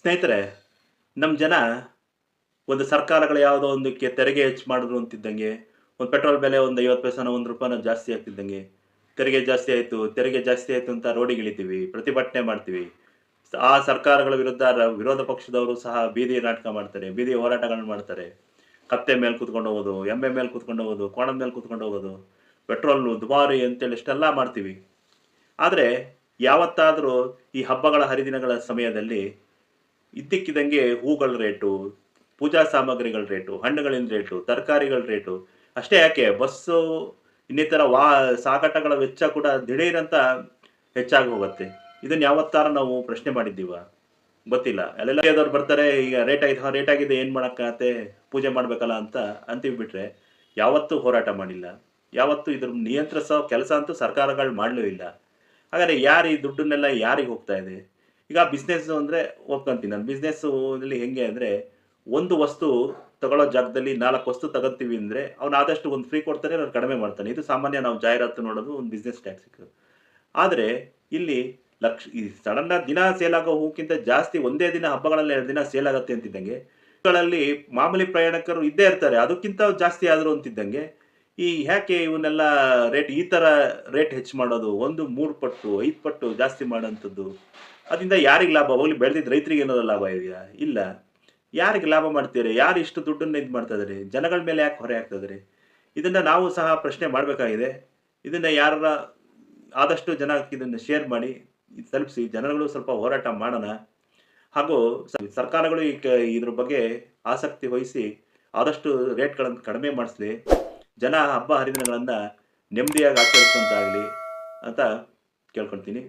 ಸ್ನೇಹಿತರೆ ನಮ್ಮ ಜನ ಒಂದು ಸರ್ಕಾರಗಳು ಯಾವುದೋ ಒಂದಕ್ಕೆ ತೆರಿಗೆ ಹೆಚ್ಚು ಮಾಡಿದ್ರು ಅಂತಿದ್ದಂಗೆ, ಒಂದು ಪೆಟ್ರೋಲ್ ಬೆಲೆ ಒಂದು ಐವತ್ತು ಪೈಸಾನ ಒಂದು ರೂಪಾಯಿನ ಜಾಸ್ತಿ ಆಗ್ತಿದ್ದಂಗೆ, ತೆರಿಗೆ ಜಾಸ್ತಿ ಆಯಿತು, ತೆರಿಗೆ ಜಾಸ್ತಿ ಆಯಿತು ಅಂತ ರೋಡಿಗೆ ಇಳಿತೀವಿ, ಪ್ರತಿಭಟನೆ ಮಾಡ್ತೀವಿ. ಆ ಸರ್ಕಾರಗಳ ವಿರುದ್ಧ ವಿರೋಧ ಪಕ್ಷದವರು ಸಹ ಬೀದಿ ನಾಟಕ ಮಾಡ್ತಾರೆ, ಬೀದಿ ಹೋರಾಟಗಳನ್ನು ಮಾಡ್ತಾರೆ. ಕತ್ತೆ ಮೇಲೆ ಕೂತ್ಕೊಂಡು ಹೋಗೋದು, ಎಮ್ಮೆ ಮೇಲೆ ಕೂತ್ಕೊಂಡು ಹೋಗೋದು, ಕೋಣದ ಮೇಲೆ ಕೂತ್ಕೊಂಡು ಹೋಗೋದು ಪೆಟ್ರೋಲ್ ದುಬಾರಿ ಅಂತೇಳಿ ಇಷ್ಟೆಲ್ಲ ಮಾಡ್ತೀವಿ. ಆದರೆ, ಯಾವತ್ತಾದರೂ ಈ ಹಬ್ಬಗಳ ಹರಿದಿನಗಳ ಸಮಯದಲ್ಲಿ ಇದ್ದಕ್ಕಿದ್ದಂಗೆ ಹೂಗಳ ರೇಟು, ಪೂಜಾ ಸಾಮಗ್ರಿಗಳ ರೇಟು, ಹಣ್ಣುಗಳಿನ ರೇಟು, ತರಕಾರಿಗಳ ರೇಟು, ಅಷ್ಟೇ ಯಾಕೆ ಬಸ್ಸು ಇನ್ನಿತರ ವಾ, ಸಾಗಾಟಗಳ ವೆಚ್ಚ ಕೂಡ ದಿಢೀರಂತ ಹೆಚ್ಚಾಗಿ ಹೋಗುತ್ತೆ ಇದನ್ನ ಯಾವತ್ತಾರ ನಾವು ಪ್ರಶ್ನೆ ಮಾಡಿದ್ದೀವ? ಗೊತ್ತಿಲ್ಲ. ಅಲ್ಲೆಲ್ಲ ಬರ್ತಾರೆ, ಈಗ ರೇಟ್ ಆಗಿದೆ ರೇಟ್ ಆಗಿದೆ, ಏನು ಮಾಡೋಕ್ಕಾಗತ್ತೆ, ಪೂಜೆ ಮಾಡಬೇಕಲ್ಲ ಅಂತ ಅಂತೀವಿ ಬಿಟ್ರೆ ಯಾವತ್ತೂ ಹೋರಾಟ ಮಾಡಿಲ್ಲ. ಯಾವತ್ತೂ ಇದ್ರ ನಿಯಂತ್ರಿಸೋ, ಕೆಲಸ ಅಂತೂ ಸರ್ಕಾರಗಳು ಮಾಡಲೂ ಇಲ್ಲ. ಹಾಗಾದ್ರೆ ಯಾರು ಈ ದುಡ್ಡನ್ನೆಲ್ಲ ಯಾರಿಗೆ ಹೋಗ್ತಾ ಇದೆ? ಈಗ ಬಿಸ್ನೆಸ್ಸು ಅಂದರೆ ಒಪ್ಕೊಂತೀನಿ ನಾನು ಬಿಸ್ನೆಸ್ಸಲ್ಲಿ ಹೆಂಗೆ ಅಂದರೆ ಒಂದು ವಸ್ತು ತಗೊಳ್ಳೋ ಜಾಗದಲ್ಲಿ ನಾಲ್ಕು ವಸ್ತು ತಗೋತೀವಿ ಅಂದರೆ ಅವ್ನು ಆದಷ್ಟು ಒಂದು ಫ್ರೀ ಕೊಡ್ತಾನೆ, ನಾನು ಕಡಿಮೆ ಮಾಡ್ತಾನೆ. ಇದು ಸಾಮಾನ್ಯ ನಾವು ಜಾಹೀರಾತು ನೋಡೋದು ಒಂದು ಬಿಸ್ನೆಸ್ ಟ್ಯಾಕ್ಸಿಕ್ ಆದರೆ ಇಲ್ಲಿ ಲಕ್ಷ, ಈ ಸಡನ್ ದಿನ ಸೇಲ್ ಹೂಕ್ಕಿಂತ ಜಾಸ್ತಿ ಒಂದೇ ದಿನ ಹಬ್ಬಗಳಲ್ಲಿ ಎರಡು ದಿನ ಸೇಲ್ ಆಗುತ್ತೆ ಅಂತಿದ್ದಂಗೆ ಗಳಲ್ಲಿ ಮಾಮೂಲಿ ಪ್ರಯಾಣಿಕರು ಇದ್ದೇ ಇರ್ತಾರೆ. ಅದಕ್ಕಿಂತ ಜಾಸ್ತಿ ಆದರೂ ಅಂತಿದ್ದಂಗೆ, ಈ ಯಾಕೆ ಇವನ್ನೆಲ್ಲ ರೇಟ್ ಈ ಥರ ರೇಟ್ ಹೆಚ್ಚು ಮಾಡೋದು? ಒಂದು ಮೂರು ಪಟ್ಟು, ಐದು ಪಟ್ಟು ಜಾಸ್ತಿ ಮಾಡೋಂಥದ್ದು ಅದರಿಂದ ಯಾರಿಗೆ ಲಾಭ? ಹೋಗ್ಲಿ ಬೆಳೆದಿದ್ದ ರೈತರಿಗೆ ಏನಾದ್ರು ಲಾಭ ಇದೆಯಾ? ಇಲ್ಲ. ಯಾರಿಗೆ ಲಾಭ ಮಾಡ್ತೀರಿ? ಯಾರು ಇಷ್ಟು ದುಡ್ಡನ್ನು ಇದು ಮಾಡ್ತಾ ಜನಗಳ ಮೇಲೆ ಯಾಕೆ ಹೊರೆ ಆಗ್ತದ್ರಿ ಇದನ್ನು ನಾವು ಸಹ ಪ್ರಶ್ನೆ ಮಾಡಬೇಕಾಗಿದೆ. ಇದನ್ನು ಯಾರ ಆದಷ್ಟು ಜನ ಇದನ್ನು ಶೇರ್ ಮಾಡಿ ತಲುಪಿಸಿ, ಜನಗಳು ಸ್ವಲ್ಪ ಹೋರಾಟ ಮಾಡೋಣ. ಹಾಗೂ ಸರ್ಕಾರಗಳು ಈ ಇದ್ರ ಬಗ್ಗೆ ಆಸಕ್ತಿ ವಹಿಸಿ ಆದಷ್ಟು ರೇಟ್ಗಳನ್ನು ಕಡಿಮೆ ಮಾಡಿಸ್ಲಿ. ಜನ ಹಬ್ಬ ಹರಿದಿನಗಳನ್ನು ನೆಮ್ಮದಿಯಾಗಿ ಆಚರಿಸುವಂತಾಗಲಿ ಅಂತ ಕೇಳ್ಕೊಳ್ತೀನಿ.